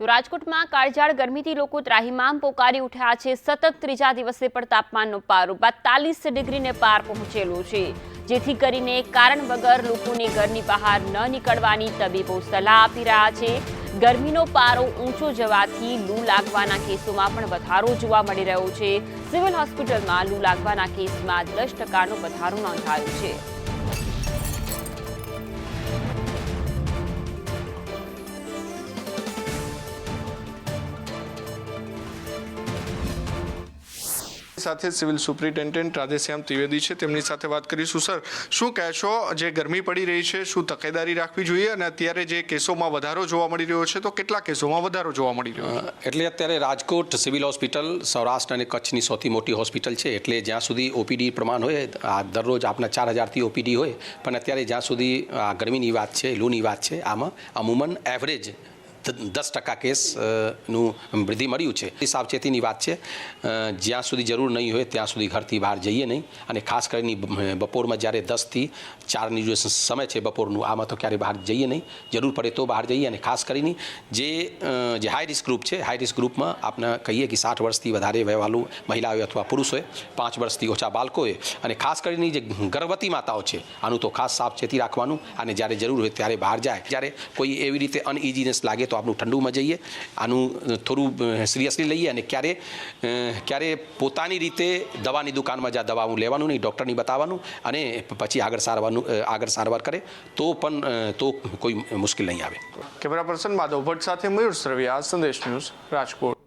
તો રાજકોટમાં કાળઝાળ ગરમીથી લોકો ત્રાહિમામ પોકારી ઉઠ્યા છે. સતત ત્રીજા દિવસે પણ તાપમાનનો પારો બાતાલીસ ડિગ્રીને પાર પહોંચેલો છે. જેથી કરીને કારણ વગર લોકોને ઘરની બહાર ન નીકળવાની તબીબો સલાહ આપી રહ્યા છે. ગરમીનો પારો ઊંચો જવાથી લૂ લાગવાના કેસોમાં પણ વધારો જોવા મળી રહ્યો છે. સિવિલ હોસ્પિટલમાં લૂ લાગવાના કેસમાં દસ ટકાનો વધારો નોંધાયો છે. સાથે સિવિલ સુપ્રિન્ટેન્ડન્ટ રાધેશ્યામ ત્રિવેદી છે. તેમની સાથે વાત કરીશું, સર. શું કહેશો, જે ગરમી પડી રહી છે, શું તકેદારી રાખવી જોઈએ? અને અત્યારે જે કેસોમાં વધારો જોવા મળી રહ્યો છે, તો કેટલા કેસોમાં વધારો જોવા મળી રહ્યો એટલે અત્યારે રાજકોટ સિવિલ હોસ્પિટલ, સૌરાષ્ટ્ર અને કચ્છની સૌથી મોટી હોસ્પિટલ છે. એટલે જ્યાં સુધી ઓપીડી પ્રમાણ હોય, આ દરરોજ આપના ચાર હજારથી ઓપીડી હોય, પણ અત્યારે જ્યાં સુધી આ ગરમીની વાત છે, લૂની વાત છે, આમાં અમૂમન એવરેજ દસ ટકા કેસનું વૃદ્ધિ મળ્યું છે. એ સાવચેતીની વાત છે. જ્યાં સુધી જરૂર નહીં હોય ત્યાં સુધી ઘરથી બહાર જઈએ નહીં. અને ખાસ કરીને બપોરમાં જ્યારે દસથી ચારની જે સમય છે બપોરનું, આમાં તો ક્યારે બહાર જઈએ નહીં. જરૂર પડે તો બહાર જઈએ અને ખાસ કરીને જે જે હાઈ રિસ્ક ગ્રુપ છે હાઈ રિસ્ક ગ્રુપમાં આપણે કહીએ કે સાઠ વર્ષથી વધારે વહેવાલું મહિલા હોય અથવા પુરુષ હોય, પાંચ વર્ષથી ઓછા બાળકોએ અને ખાસ કરીને જે ગર્ભવતી માતાઓ છે, આનું તો ખાસ સાવચેતી રાખવાનું. અને જ્યારે જરૂર હોય ત્યારે બહાર જાય. જ્યારે કોઈ એવી રીતે અનઇઝીનેસ લાગે તો આપણું ઠંડુમાં જઈએ, આનું થોડું સિરિયસલી લઈએ અને ક્યારે ક્યારે પોતાની રીતે દવાની દુકાનમાં જ્યાં દવાનું લેવાનું નહીં ડૉક્ટરની બતાવવાનું અને પછી આગળ સારવારનું આગળ સારવાર કરે, તો પણ તો કોઈ મુશ્કેલ નહીં આવે. કેમેરા પર્સન માધવ ભટ્ટ સાથે મયુર સરવિયા સંદેશ ન્યૂઝ રાજકોટ.